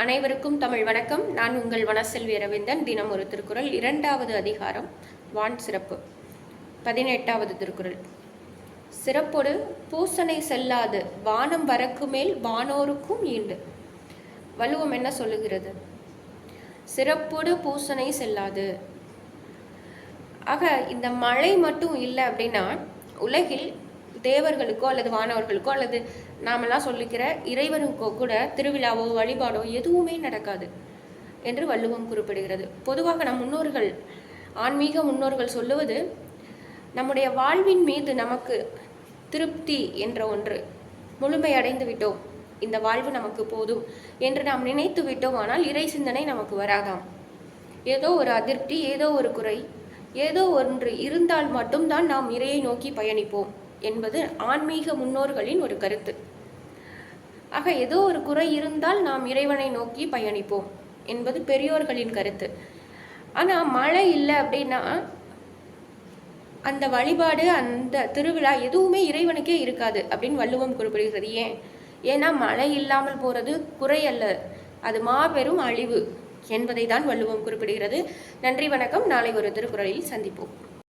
அனைவருக்கும் தமிழ் வணக்கம். நான் உங்கள் வனசெல்வி அரவிந்தன். தினம் ஒரு திருக்குறள். இரண்டாவது அதிகாரம். வான் சிறப்பு. பதினெட்டாவது திருக்குறள். சிறப்பொடு பூசனை செல்லாது. வானம் வரக்கு மேல் வானோருக்கும் ஈண்டு. வலுவம் என்ன சொல்லுகிறது? சிறப்பொடு பூசனை செல்லாது. ஆக இந்த மழை மட்டும் இல்லை அப்படின்னா உலகில் தேவர்களுக்கோ அல்லது வானவர்களுக்கோ அல்லது நாமெல்லாம் சொல்லிக்கிற இறைவனுக்கோ கூட திருவிழாவோ வழிபாடோ எதுவுமே நடக்காது என்று வள்ளுவம் குறிப்பிடுகிறது. பொதுவாக நம் முன்னோர்கள் ஆன்மீக முன்னோர்கள் சொல்லுவது நம்முடைய வாழ்வின் மீது நமக்கு திருப்தி என்ற ஒன்று. முழுமையடைந்து விட்டோம். இந்த வாழ்வு நமக்கு போதும் என்று நாம் நினைத்து விட்டோம். ஆனால் இறை சிந்தனை நமக்கு வராதாம். ஏதோ ஒரு அதிருப்தி ஏதோ ஒரு குறை ஏதோ ஒன்று இருந்தால் மட்டும்தான் நாம் இறையை நோக்கி பயணிப்போம். என்பது ஆன்மீக முன்னோர்களின் ஒரு கருத்து. ஆக ஏதோ ஒரு குறை இருந்தால் நாம் இறைவனை நோக்கி பயணிப்போம் என்பது பெரியோர்களின் கருத்து. ஆனால் மழை இல்லை அப்படின்னா அந்த வழிபாடு அந்த திருவிழா எதுவுமே இறைவனுக்கே இருக்காது அப்படின்னு வள்ளுவம் குறிப்பிடுகிறது. ஏன்? ஏன்னா மழை இல்லாமல் போகிறது குறை அல்ல. அது மாபெரும் அழிவு என்பதை தான் வள்ளுவம் குறிப்பிடுகிறது. நன்றி வணக்கம். நாளை ஒரு திருக்குறளில் சந்திப்போம்.